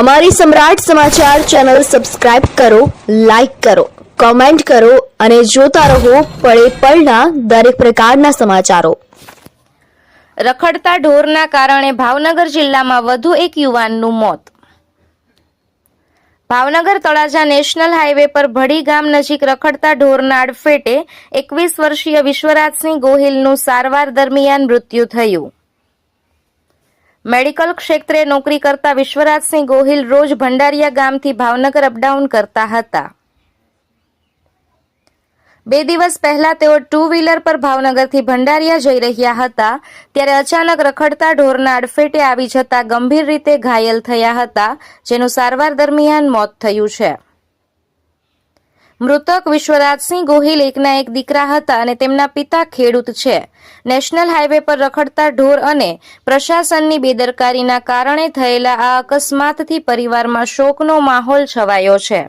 અમારી સમ્રાટ સમાચાર channel subscribe કરો, લાઇક કરો, કોમેન્ટ કરો અને જોતા રહો પળે પળના દરેક પ્રકારના સમાચારો. રખડતા ઢોરના કારણે ભાવનગર જિલ્લામાં વધુ એક યુવાનનું મોત. ભાવનગર તળાજા નેશનલ હાઈવે પર ભડી ગામ નજીક રખડતા ઢોરના અડફેટે એકવીસ વર્ષીય વિશ્વરાજસિંહ ગોહિલનું સારવાર દરમિયાન મૃત્યુ થયું. મેડિકલ ક્ષેત્રે નોકરી કરતા વિશ્વરાજસિંહ ગોહિલ રોજ ભંડારિયા ગામથી ભાવનગર અપડાઉન કરતા હતા. બે દિવસ પહેલા તેઓ ટુ વ્હીલર પર ભાવનગરથી ભંડારિયા જઈ રહ્યા હતા, ત્યારે અચાનક રખડતા ઢોરના અડફેટે આવી જતા ગંભીર રીતે ઘાયલ થયા હતા, જેનું સારવાર દરમિયાન મોત થયું છે. મૃતક વિશ્વરાજસિંહ ગોહિલ એકના એક દીકરા હતા અને તેમના પિતા ખેડૂત છે. નેશનલ હાઈવે પર રખડતા ઢોર અને પ્રશાસનની બેદરકારીના કારણે થયેલા આ અકસ્માતથી પરિવારમાં શોકનો માહોલ છવાયો છે.